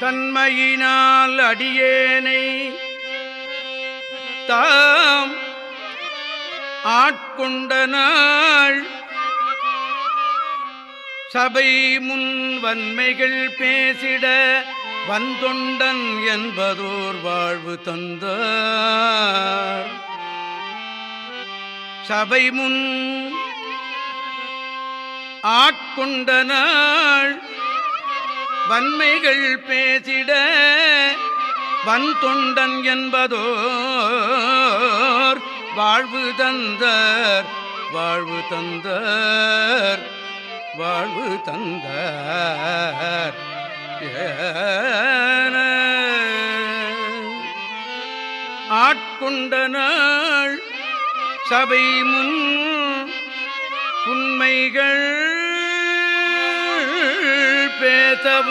தன்மையினால் அடியேனை தாம் ஆட்கொண்ட நாள் சபை முன் வன்மைகள் பேசிட வந்தொண்டன் என்பதோர் வாழ்வு தந்தார். சபை முன் ஆட்கொண்ட நாள் வன்மைகள் பேசிட வன் தொண்டன் என்பதோர் வாழ்வு தந்தர் வாழ்வு தந்தர் வாழ்வு தந்தார் ஆட்கொண்ட நாள் சபை முன் உண்மைகள் كتاب